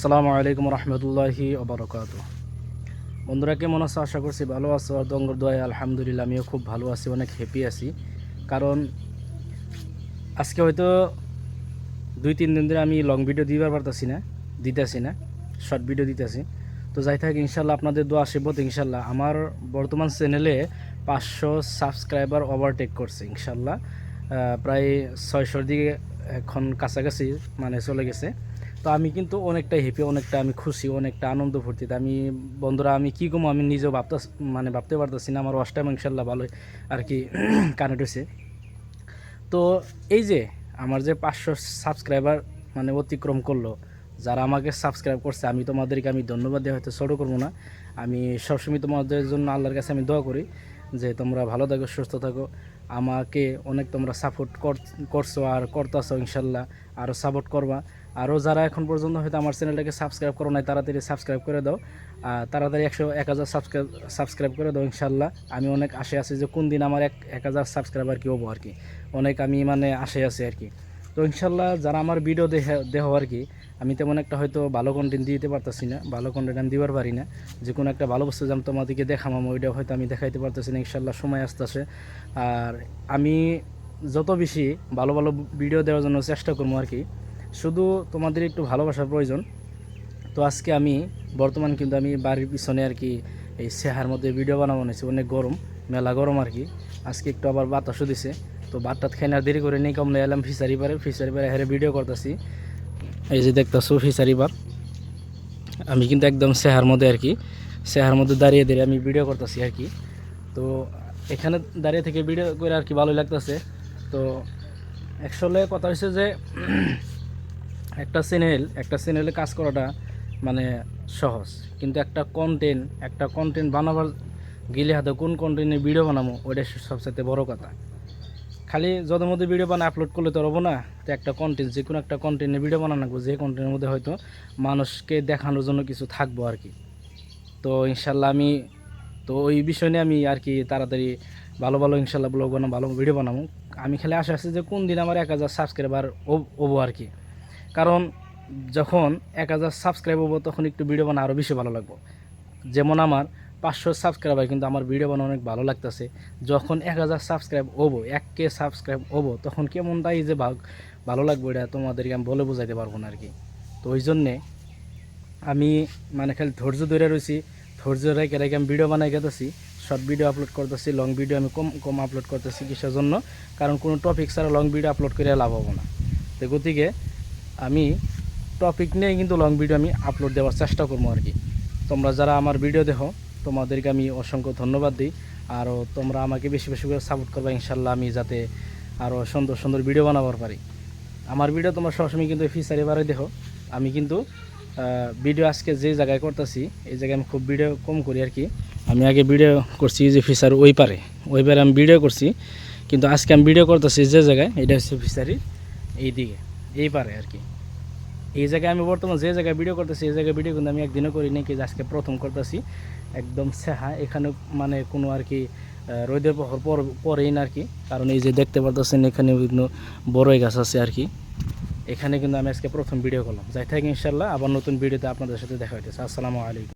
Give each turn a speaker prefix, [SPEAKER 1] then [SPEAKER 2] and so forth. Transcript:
[SPEAKER 1] আসসালামু আলাইকুম রহমতুল্লাহি ওবরকাত বন্ধুরা, কেমন আছো? আশা করছি ভালো আছো দঙ্গর দোয়াই আলহামদুলিল্লাহ আমিও খুব ভালো আছি, অনেক হ্যাপি আছি। কারণ আজকে হয়তো দুই, তিন দিন ধরে আমি লং ভিডিও দিবার পারতাছি না, দিতেছি না শর্ট ভিডিও দিতেছি। তো যাই থাক ইনশাল্লাহ আপনাদের দোয়া আশীর্বাদ ইনশাল্লাহ আমার বর্তমান চ্যানেলে পাঁচশো সাবস্ক্রাইবার ওভারটেক করছে ইনশাল্লাহ প্রায় ছয়শোর দিকে এখন কাছাকাছি মানে চলে গেছে। তো আমি কিন্তু অনেকটা হ্যাপি অনেকটা আমি খুশি, অনেকটা আনন্দ ফুর্তিতে আমি, বন্ধুরা, আমি কী কমো? আমি নিজেও ভাবতে মানে ভাবতে পারতেছি না, আমার টাইম ইনশাল্লাহ ভালোই আর কি কানেক্ট হয়েছে তো এই যে, আমার যে পাঁচশো সাবস্ক্রাইবার মানে অতিক্রম করল, যারা আমাকে সাবস্ক্রাইব করছে, আমি তোমাদেরকে আমি ধন্যবাদ দিয়ে হয়তো ছোটো করব না। আমি সবসময় তোমাদের জন্য আল্লাহর কাছে আমি দোয়া করি যে তোমরা ভালো থাকো, সুস্থ থাকো। আমাকে অনেক তোমরা সাপোর্ট করছ আর করতেছো ইনশাল্লাহ আরও সাপোর্ট করবা। আরও যারা এখন পর্যন্ত হয়তো আমার চ্যানেলটাকে সাবস্ক্রাইব করো নাই, তাড়াতাড়ি সাবস্ক্রাইব করে দাও। তাড়াতাড়ি একশো, এক হাজার সাবস্ক্রাইব সাবস্ক্রাইব করে দাও ইনশাল্লাহ। আমি অনেক আশে আছি যে কোন দিন আমার এক এক হাজার সাবস্ক্রাইবার কি হব আর কি। অনেক আমি মানে আশে আছি আর কি। তো ইনশাল্লাহ যারা আমার ভিডিও দেখে দেহ আর কি, আমি তেমন একটা হয়তো ভালো কন্টেন্ট দিতে পারতেছি না, ভালো কন্টেন্ট আমি দিবার পারি না। যে কোনো একটা ভালো বস্তু যেমন তোমাদেরকে দেখামাম ওইটা হয়তো আমি দেখাইতে পারতেছি না, ইনশাল্লাহ সময় আসতেছে। আর আমি যত বেশি ভালো ভালো ভিডিও দেওয়ার জন্য চেষ্টা করব আর কি শুধু তোমাদের একটু ভালোবাসার প্রয়োজন। তো আজকে আমি, বর্তমান কিন্তু আমি বাড়ির পিছনে আর কি এই সেহার মধ্যে ভিডিও বানাবো নিয়েছি অনেক গরম, মেলা গরম আর কি। আজকে একটু আবার বাতাসও দিছে, তো বাটটাত খাই না দেরি করে নেই, কমলে এলাম ফিশারি পারে ফিশারি পারে হেরে ভিডিও করতেছি। এই যে দেখতেছো ফিশারি বার আমি কিন্তু একদম সেহার মধ্যে আর কি, সেহার মধ্যে দাঁড়িয়ে দাঁড়িয়ে আমি ভিডিও করতেছি আর কি। তো এখানে দাঁড়িয়ে থেকে ভিডিও করে আর কি ভালোই লাগতেছে। তো অ্যাকচুয়ালি কথা হচ্ছে যে একটা চ্যানেল একটা চ্যানেলে কাজ করাটা মানে সহজ। কিন্তু একটা কন্টেন্ট একটা কন্টেন্ট বানাবার গেলে হাতে কোন কন্টেন্টে ভিডিও বানাবো ওইটা সবচেয়ে বড় কথা। খালি যত মধ্যে ভিডিও বানা আপলোড করলে তো হব না। তো একটা কন্টেন্ট যে কোনো একটা কন্টেন্টে ভিডিও বানানো লাগবো, যে কন্টেন্টের মধ্যে হয়তো মানুষকে দেখানোর জন্য কিছু থাকব আর কি। তো ইনশাল্লাহ আমি, তো ওই বিষয় নিয়ে আমি আর কি তাড়াতাড়ি ভালো ভালো ইনশাল্লাহ ব্লগ বানাবো, ভালো ভিডিও বানাবো। আমি খালি আশা আছে যে কোন দিন আমার এক হাজার সাবস্ক্রাইবার হব আর কি। কারণ যখন এক হাজার সাবস্ক্রাইব হব, তখন একটু ভিডিও বানা আরও বেশি ভালো লাগবো। যেমন আমার পাঁচশো সাবস্ক্রাইবার কিন্তু আমার ভিডিও বানানো অনেক ভালো লাগতেছে। যখন এক হাজার সাবস্ক্রাইব হব, এক কে সাবস্ক্রাইব হব, তখন কেমন তাই যে ভাগ- ভালো লাগবে এটা তোমাদেরকে আমি বলে বোঝাইতে পারব না আর কি তো ওই জন্যে আমি মানে খালি ধৈর্য ধরে রয়েছি ধৈর্য রেখে রেখে আমি ভিডিও বানাই গেতেছি। শর্ট ভিডিও আপলোড করতেছি লং ভিডিও আমি কম কম আপলোড করতেছি কিসের জন্য? কারণ কোনো টপিক ছাড়া লং ভিডিও আপলোড করে লাভ হব না। তো গতিকে আমি টপিক নিয়ে কিন্তু লং ভিডিও আমি আপলোড দেওয়ার চেষ্টা করব আর কি। তোমরা যারা আমার ভিডিও দেখো, তোমাদেরকে আমি অসংখ্য ধন্যবাদ দিই। আরও তোমরা আমাকে বেশি বেশি করে সাপোর্ট করবে, ইনশাল্লাহ আমি যাতে আরও সুন্দর সুন্দর ভিডিও বানাবার পারি। আমার ভিডিও তোমরা সবসময় কিন্তু ফিচারি বারে দেখো। আমি কিন্তু ভিডিও আজকে যে জায়গায় করতেছি, এই জায়গায় আমি খুব ভিডিও কম করি আর কি। আমি আগে ভিডিও করছি যে ফিচার ওই পারে। ওই পারে আমি ভিডিও করছি। কিন্তু আজকে আমি ভিডিও করতেছি যে জায়গায়, এটা হচ্ছে ফিচারি এই দিকে এই পারে আর কি। এই জায়গায় আমি বর্তমান যে জায়গায় ভিডিও করতেছি, এই জায়গায় ভিডিও কিন্তু আমি একদিনও করি নাকি আজকে প্রথম করতেছি। একদম সেহা, এখানে মানে কোনো আর কি রোদের পর, পরেই না আর কি। কারণ এই যে দেখতে পারতেছেন, এখানে বিভিন্ন বড়ই গাছ আছে আর কি। এখানে কিন্তু আমি আজকে প্রথম ভিডিও করলাম। যাই থাকি ইনশাল্লাহ, আবার নতুন ভিডিওতে আপনাদের সাথে দেখা হইতেছে। আসসালামু আলাইকুম।